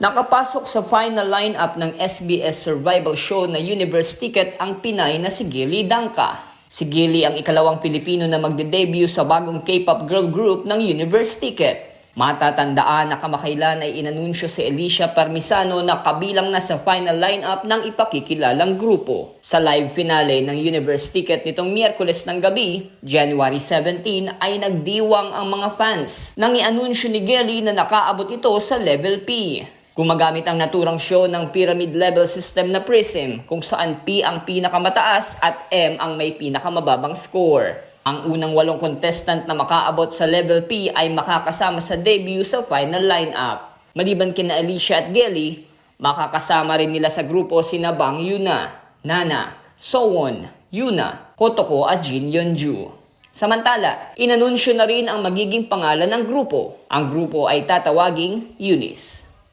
Nakapasok sa final lineup ng SBS Survival Show na Universe Ticket ang Pinay na si Gilly Dangka. Si Gilly ang ikalawang Pilipino na magde-debut sa bagong K-pop girl group ng Universe Ticket. Matatandaan na kamakailan ay inanunsyo si Alicia Parmisano na kabilang na sa final lineup ng ipakikilalang grupo. Sa live finale ng Universe Ticket nitong Miyerkules ng gabi, January 17, ay nagdiwang ang mga fans nang ianunsyo ni Gelly na nakaabot ito sa level P. Gumagamit ang naturang show ng pyramid level system na Prism kung saan P ang pinakamataas at M ang may pinakamababang score. Ang unang walong contestant na makaabot sa level P ay makakasama sa debut sa final lineup. Maliban kina Alicia at Gelly, makakasama rin nila sa grupo sina Bang Yuna, Nana, Sowon, Yuna, Kotoko at Jin Yeonju. Samantala, inanunsyo na rin ang magiging pangalan ng grupo. Ang grupo ay tatawaging Eunice.